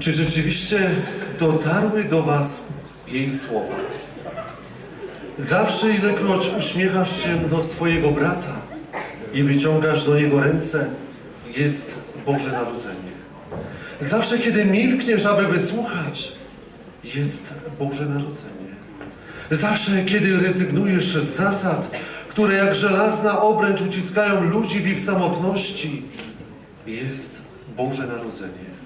Czy rzeczywiście dotarły do Was jej słowa? Zawsze, ilekroć uśmiechasz się do swojego brata i wyciągasz do niego ręce, jest Boże Narodzenie. Zawsze, kiedy milkniesz, aby wysłuchać, jest Boże Narodzenie. Zawsze, kiedy rezygnujesz z zasad, które jak żelazna obręcz uciskają ludzi w ich samotności, jest Boże Narodzenie.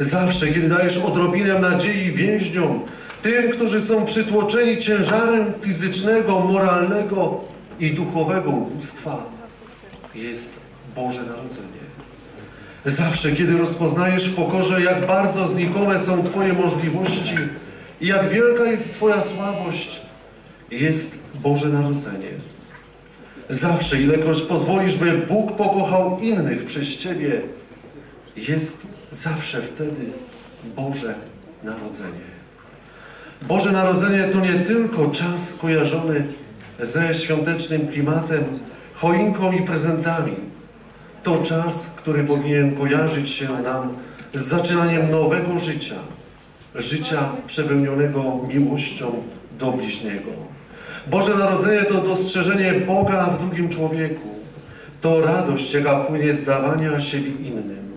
Zawsze, kiedy dajesz odrobinę nadziei więźniom, tym, którzy są przytłoczeni ciężarem fizycznego, moralnego i duchowego ubóstwa, jest Boże Narodzenie. Zawsze, kiedy rozpoznajesz w pokorze, jak bardzo znikome są Twoje możliwości i jak wielka jest Twoja słabość, jest Boże Narodzenie. Zawsze, ilekroć pozwolisz, by Bóg pokochał innych przez Ciebie, jest zawsze wtedy Boże Narodzenie. Boże Narodzenie to nie tylko czas kojarzony ze świątecznym klimatem, choinką i prezentami. To czas, który powinien kojarzyć się nam z zaczynaniem nowego życia, życia przepełnionego miłością do bliźniego. Boże Narodzenie to dostrzeżenie Boga w drugim człowieku. To radość, jaka płynie z dawania siebie innym.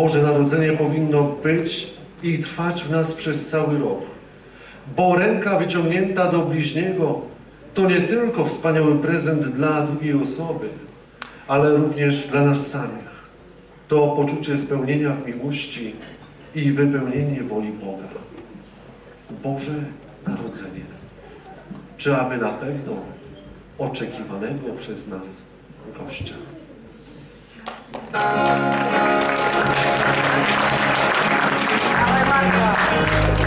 Boże Narodzenie powinno być i trwać w nas przez cały rok. Bo ręka wyciągnięta do bliźniego to nie tylko wspaniały prezent dla drugiej osoby, ale również dla nas samych. To poczucie spełnienia w miłości i wypełnienie woli Boga. Boże Narodzenie. Czy aby na pewno oczekiwanego przez nas gościa. อะไรบ้าง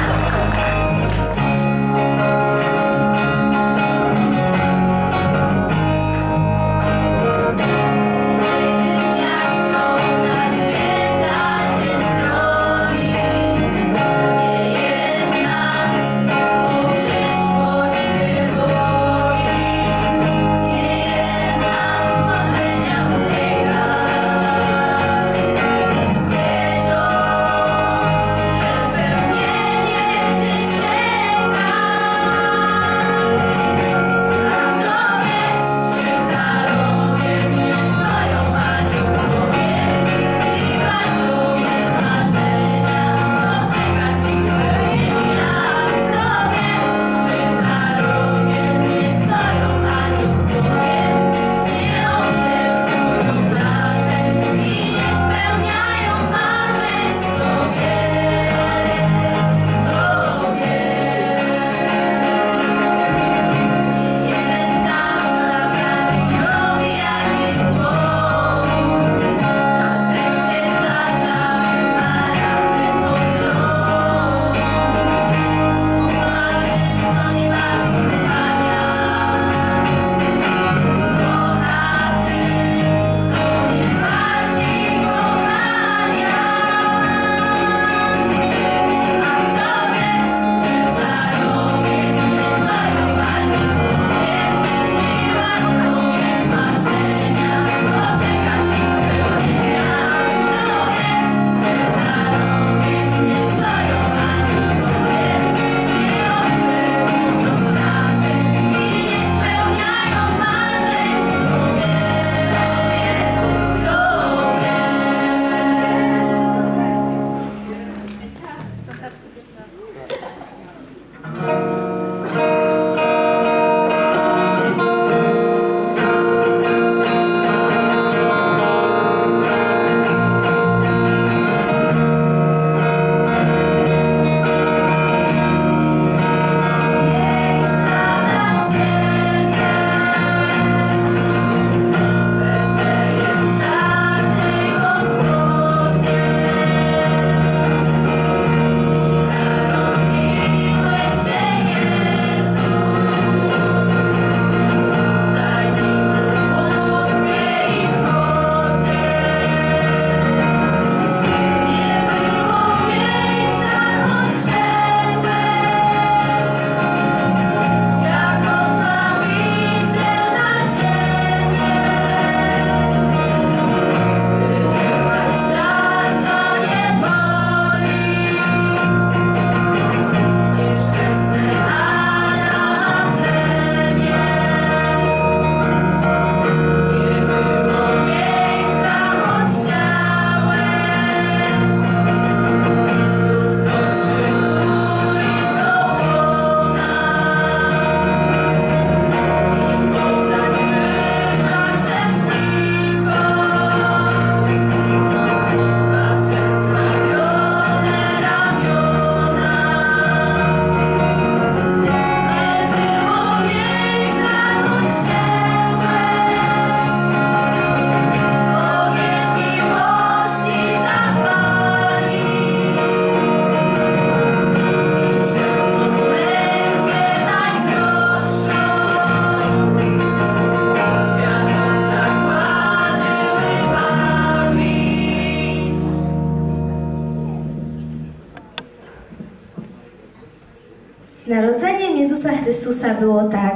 Z narodzeniem Jezusa Chrystusa było tak.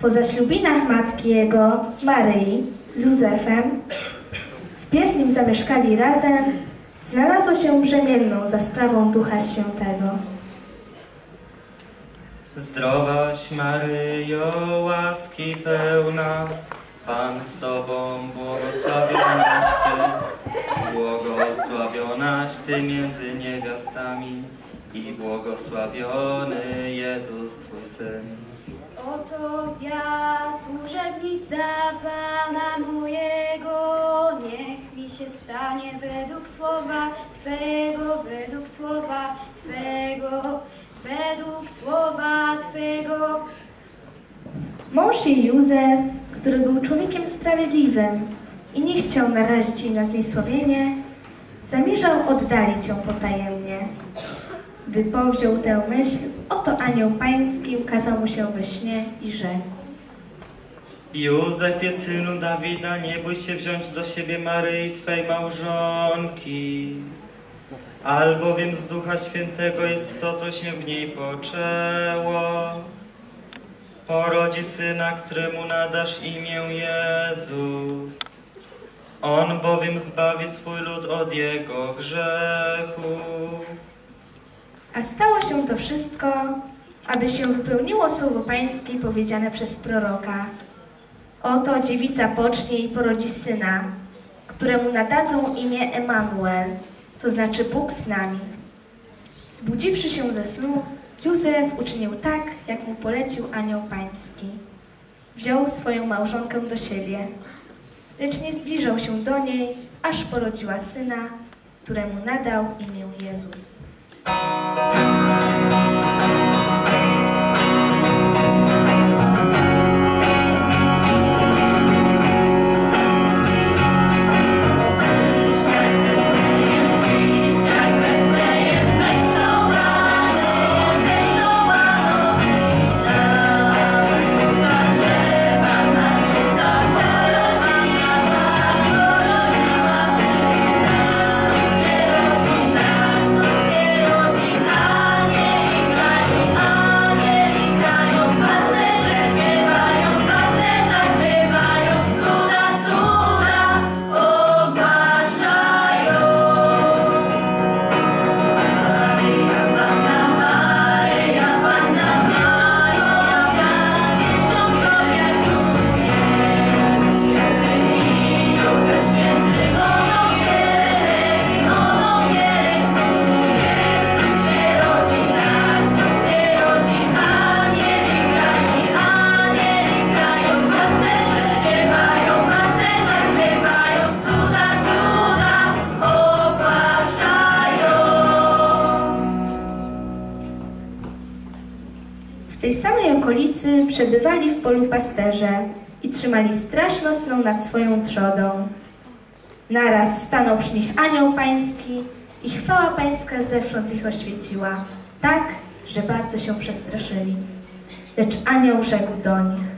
Po zaślubinach matki jego, Maryi, z Józefem, wpierw nim zamieszkali razem, znalazło się brzemienną za sprawą Ducha Świętego. Zdrowaś Maryjo, łaski pełna, Pan z Tobą, błogosławionaś Ty, błogosławionaś Ty między niewiastami i błogosławiony Jezus Twój Syn. Oto ja, służebnica Pana mojego, niech mi się stanie według słowa Twego, według słowa Twego, według słowa Twego. Mąż jej Józef, który był człowiekiem sprawiedliwym i nie chciał narazić jej na zniesławienie, zamierzał oddalić ją potajemnie. Gdy powziął tę myśl, oto anioł pański ukazał mu się we śnie i rzekł. Józefie, synu Dawida, nie bój się wziąć do siebie Maryi, Twej małżonki, albowiem z Ducha Świętego jest to, co się w niej poczęło. Porodzi syna, któremu nadasz imię Jezus. On bowiem zbawi swój lud od jego grzechów. A stało się to wszystko, aby się wypełniło słowo pańskie powiedziane przez proroka. Oto dziewica pocznie i porodzi syna, któremu nadadzą imię Emanuel, to znaczy Bóg z nami. Zbudziwszy się ze snu, Józef uczynił tak, jak mu polecił anioł pański. Wziął swoją małżonkę do siebie, lecz nie zbliżał się do niej, aż porodziła syna, któremu nadał imię Jezus. Przebywali w polu pasterze i trzymali straż nocną nad swoją trzodą. Naraz stanął przy nich anioł pański i chwała pańska zewsząd ich oświeciła, tak, że bardzo się przestraszyli. Lecz anioł rzekł do nich.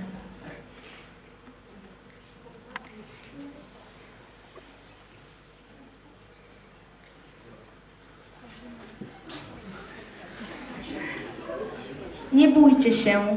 Nie bójcie się.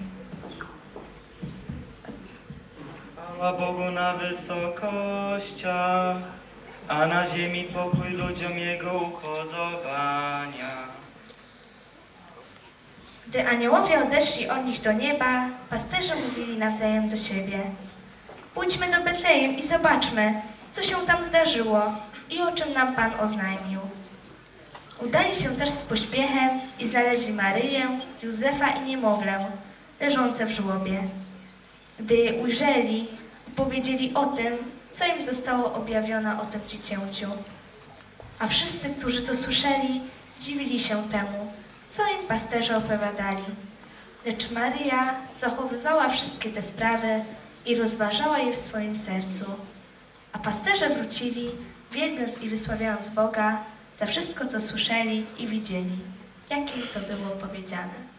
Chwała Bogu na wysokościach, a na ziemi pokój ludziom Jego upodobania. Gdy aniołowie odeszli od nich do nieba, pasterze mówili nawzajem do siebie. Pójdźmy do Betlejem i zobaczmy, co się tam zdarzyło i o czym nam Pan oznajmił. Udali się też z pośpiechem i znaleźli Maryję, Józefa i niemowlę, leżące w żłobie. Gdy je ujrzeli, powiedzieli o tym, co im zostało objawione o tym dziecięciu. A wszyscy, którzy to słyszeli, dziwili się temu, co im pasterze opowiadali. Lecz Maryja zachowywała wszystkie te sprawy i rozważała je w swoim sercu. A pasterze wrócili, wielbiąc i wysławiając Boga za wszystko, co słyszeli i widzieli, jak im to było powiedziane.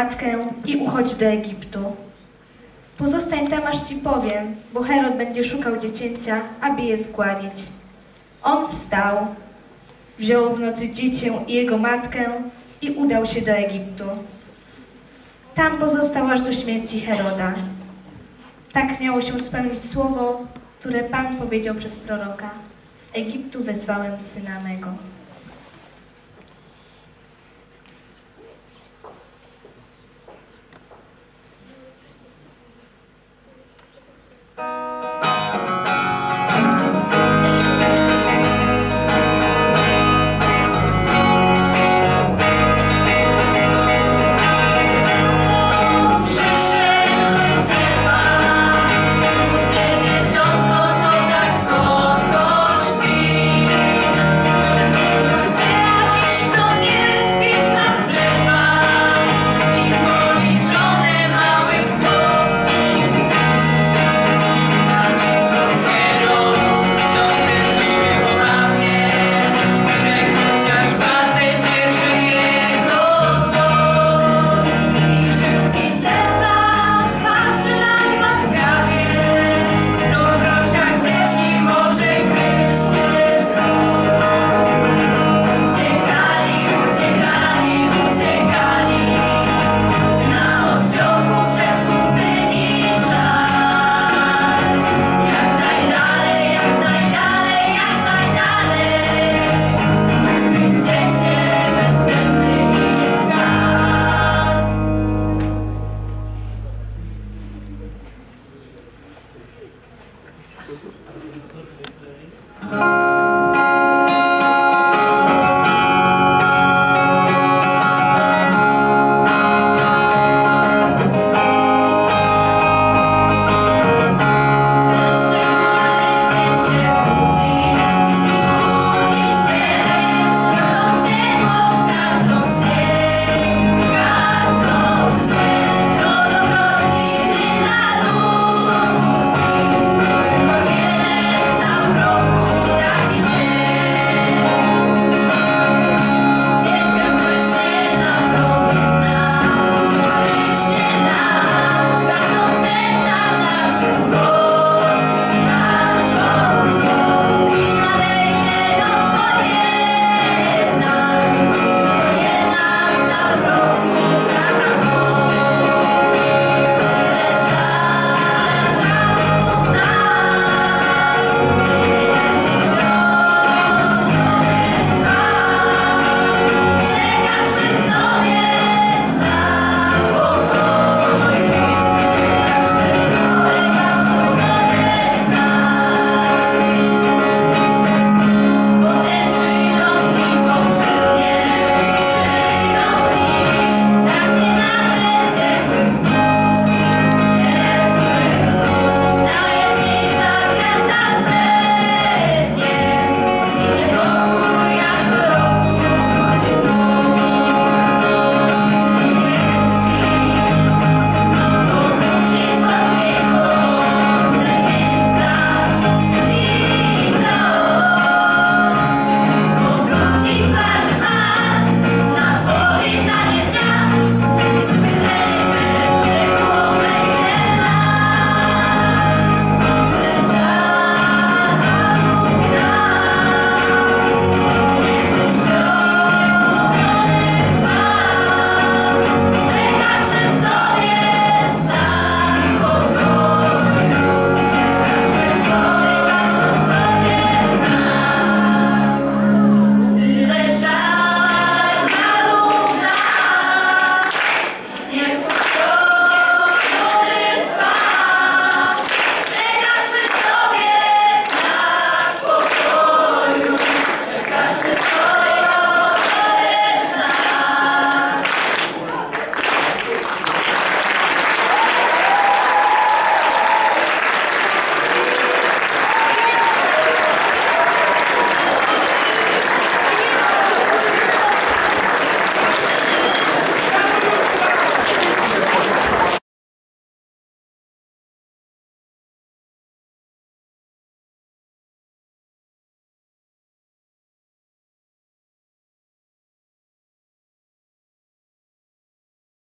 Matkę i uchodź do Egiptu. Pozostań tam, aż ci powiem, bo Herod będzie szukał dziecięcia, aby je zgładzić. On wstał, wziął w nocy dziecię i jego matkę i udał się do Egiptu. Tam pozostał aż do śmierci Heroda. Tak miało się spełnić słowo, które Pan powiedział przez proroka. Z Egiptu wezwałem syna mego.